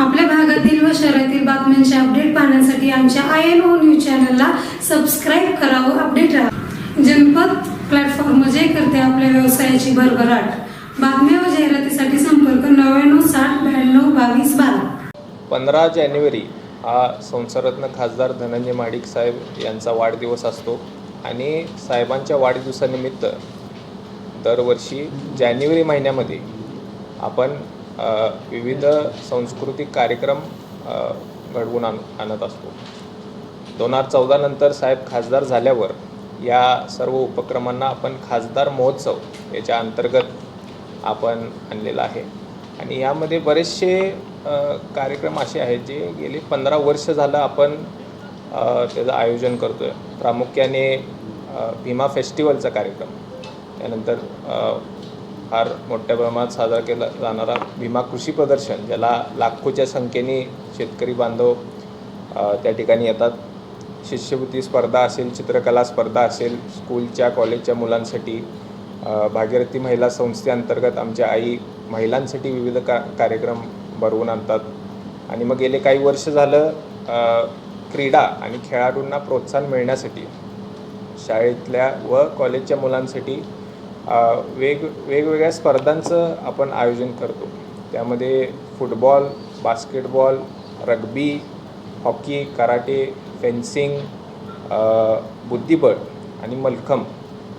आपल्या भागातील व शहरातील बातम्यांचे अपडेट पाहण्यासाठी आमच्या आय एन ओ न्यूज चॅनलला सबस्क्राईब करा व अपडेट राहा. जनपद प्लॅटफॉर्म जे करते आपल्या व्यवसायाची भरभराट. बातम्या व जाहिरातीसाठी संपर्क नव्याण्णव साठ ब्याण्णव बावीस बारा. पंधरा जानेवारी हा संसारत्न खासदार धनंजय माडिक साहेब यांचा वाढदिवस असतो आणि साहेबांच्या वाढदिवसानिमित्त दरवर्षी जानेवारी महिन्यामध्ये आपण विविध सांस्कृतिक कार्यक्रम घडवून आण आणत असतो. दोन हजार चौदा नंतर साहेब खासदार झाल्यावर या सर्व उपक्रमांना आपण खासदार महोत्सव याच्या अंतर्गत आपण आणलेला आहे. आणि यामध्ये बरेचसे कार्यक्रम असे आहेत जे गेले पंधरा वर्ष झालं आपण त्याचं आयोजन करतो आहे प्रामुख्याने भीमा फेस्टिवलचा कार्यक्रम. त्यानंतर फार मोठ्या प्रमाणात साजरा केला जाणारा भीमा कृषी प्रदर्शन ज्याला लाखोच्या संख्येने शेतकरी बांधव त्या ठिकाणी येतात. शिष्यवृत्ती स्पर्धा असेल चित्रकला स्पर्धा असेल स्कूलच्या कॉलेजच्या मुलांसाठी भागीरथी महिला संस्थेअंतर्गत आमच्या आई महिलांसाठी विविध का कार्यक्रम भरवून आणतात. आणि मग गेले काही वर्ष झालं क्रीडा आणि खेळाडूंना प्रोत्साहन मिळण्यासाठी शाळेतल्या व कॉलेजच्या मुलांसाठी वेग वेगवेगळ्या स्पर्धांचं आपण आयोजन करतो. त्यामध्ये football basketball rugby hockey karate fencing बुद्धिबळ आणि मलखम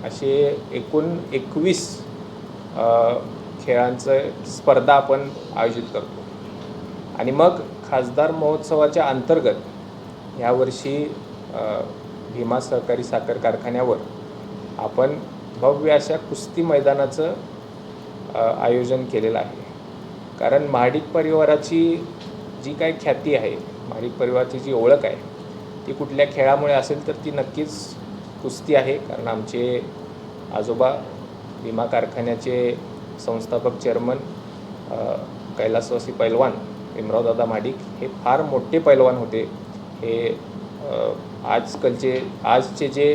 असे एकूण एकवीस खेळांचं स्पर्धा आपण आयोजित करतो. आणि मग खासदार महोत्सवाच्या अंतर्गत ह्यावर्षी भीमा सहकारी साखर कारखान्यावर आपण भव्य अशा कुस्ती मैदानाचं आयोजन केलेलं आहे. कारण महाडिक परिवाराची जी काही ख्याती आहे महाडिक परिवाराची जी ओळख आहे ती कुठल्या खेळामुळे असेल तर ती नक्कीच कुस्ती आहे. कारण आमचे आजोबा विमा कारखान्याचे संस्थापक चेअरमन कैलासवासी पैलवान भीमरावदादा माडिक हे फार मोठे पैलवान होते. हे आजकालचे आजचे जे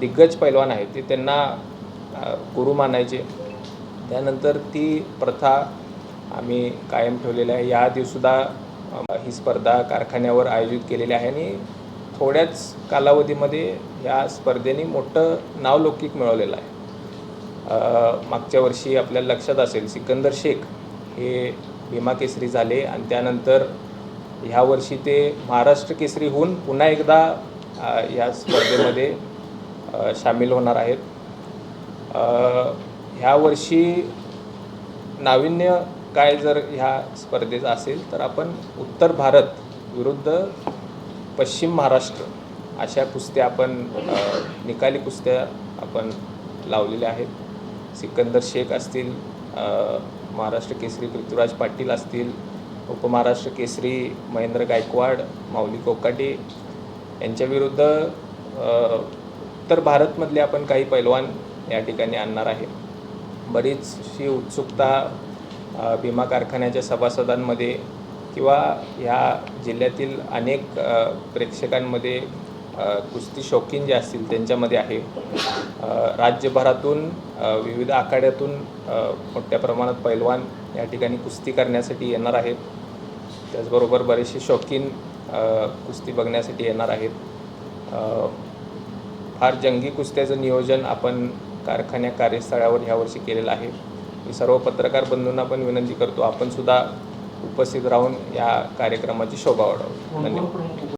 दिग्गज पैलवान आहेत ते त्यांना गुरु मानायचे. त्यानंतर ती प्रथा आम्ही कायम ठेवलेली आहे. या आधीसुद्धा ही स्पर्धा कारखान्यावर आयोजित केलेली आहे आणि थोड्याच कालावधीमध्ये या स्पर्धेने मोठं नावलौकिक मिळवलेलं आहे. मागच्या वर्षी आपल्याला लक्षात असेल सिकंदर शेख हे भीमा केसरी झाले आणि त्यानंतर ह्या वर्षी ते महाराष्ट्र केसरी होऊन पुन्हा एकदा या स्पर्धेमध्ये सामील होणार आहेत. ह्या वर्षी नाविन्य काय जर ह्या स्पर्धेचं असेल तर आपण उत्तर भारत विरुद्ध पश्चिम महाराष्ट्र अशा कुस्त्या आपण निकाली कुस्त्या आपण लावलेल्या आहेत. सिकंदर शेख असतील महाराष्ट्र केसरी पृथ्वीराज पाटील असतील उपमहाराष्ट्र केसरी महेंद्र गायकवाड माऊली कोकाटे यांच्याविरुद्ध उत्तर भारतमधले आपण काही पैलवान या ठिकाणी आणणार आहे. बरीचशी उत्सुकता विमा भीमा कारखान्याच्या सभासदांमध्ये किंवा ह्या जिल्ह्यातील अनेक प्रेक्षकांमध्ये कुस्ती शौकीन जे असतील त्यांच्यामध्ये आहे. राज्यभरातून विविध आखाड्यातून मोठ्या प्रमाणात पैलवान या ठिकाणी कुस्ती करण्यासाठी येणार आहेत. त्याचबरोबर बरेचसे शौकीन कुस्ती बघण्यासाठी येणार आहेत. फार जंगी कुस्त्याचं नियोजन आपण कारखान्या कार्यस्थळावर ह्यावर्षी केलेलं आहे. मी सर्व पत्रकार बंधूंना पण विनंती करतो आपण सुद्धा उपस्थित राहून या कार्यक्रमाची शोभा वाढवू. धन्यवाद.